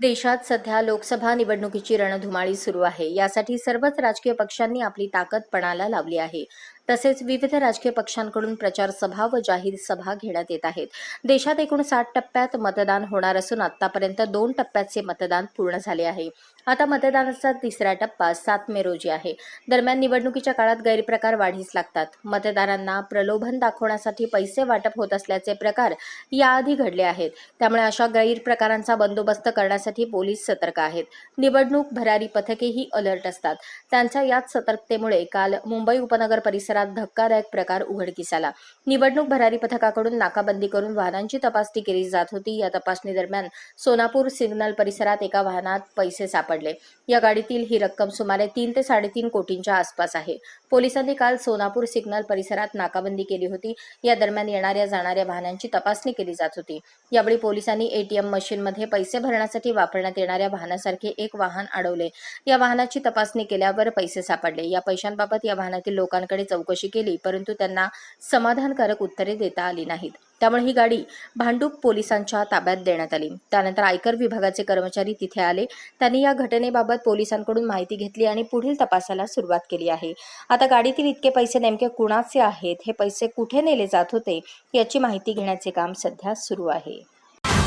देशात सध्या लोकसभा निवडणुकीची रणधुमाळी सुरू आहे. यासाठी सर्वच राजकीय पक्षांनी आपली ताकद पणाला लावली आहे. तसेच विविध राजकीय पक्षांकडून प्रचार सभा व जाहीर सभा घेण्यात येत आहेत. देशात एकूण साठ टप्प्यात मतदान होणार असून आतापर्यंत दोन टप्प्याचे मतदान पूर्ण झाले आहे. आता मतदानाचा तिसरा टप्पा सात मे रोजी आहे. दरम्यान निवडणुकीच्या काळात गैरप्रकार वाढीस लागतात. मतदारांना प्रलोभन दाखवण्यासाठी पैसे वाटप होत असल्याचे प्रकार याआधी घडले आहेत. त्यामुळे अशा गैरप्रकारांचा बंदोबस्त करण्यासाठी करण्यासाठी पोलीस सतर्क आहेत. निवडणूक भरारी पथकेही अलर्ट असतात. त्यांच्या याच सतर्कतेमुळे काल मुंबई उपनगर परिसरात धक्कादायक प्रकार उघडकीस आला. निवडणूक भरारी पथकाकडून नाकाबंदी करून वाहनांची तपासणी केली जात होती. या तपासणी दरम्यान सोनापूर सिग्नल परिसरात एका वाहनात पैसे सापडले. या गाडीतील ही रक्कम सुमारे तीन ते साडेतीन कोटींच्या आसपास आहे. पोलिसांनी काल सोनापूर सिग्नल परिसरात नाकाबंदी केली होती. या दरम्यान येणाऱ्या जाणाऱ्या वाहनांची तपासणी केली जात होती. यावेळी पोलिसांनी एटीएम मशीनमध्ये पैसे भरण्यासाठी वापरण्यात येणाऱ्या वाहनासारखे एक वाहन अडवले. या वाहनाची तपासणी केल्यावर पैसे सापडले. या पैशांबाबत या वाहनातील लोकांकडे चौकशी केली परंतु त्यांना समाधानकारक उत्तरे देता आली नाहीत. त्यामुळे ही गाडी भांडूप पोलिसांच्या ताब्यात देण्यात आली. त्यानंतर आयकर विभागाचे कर्मचारी तिथे आले. त्यांनी या घटनेबाबत पोलिसांकडून माहिती घेतली आणि पुढील तपासाला सुरुवात केली आहे. आता गाडीतील इतके पैसे नेमके कुणाचे आहेत? हे पैसे कुठे नेले जात होते? याची माहिती घेण्याचे काम सध्या सुरू आहे.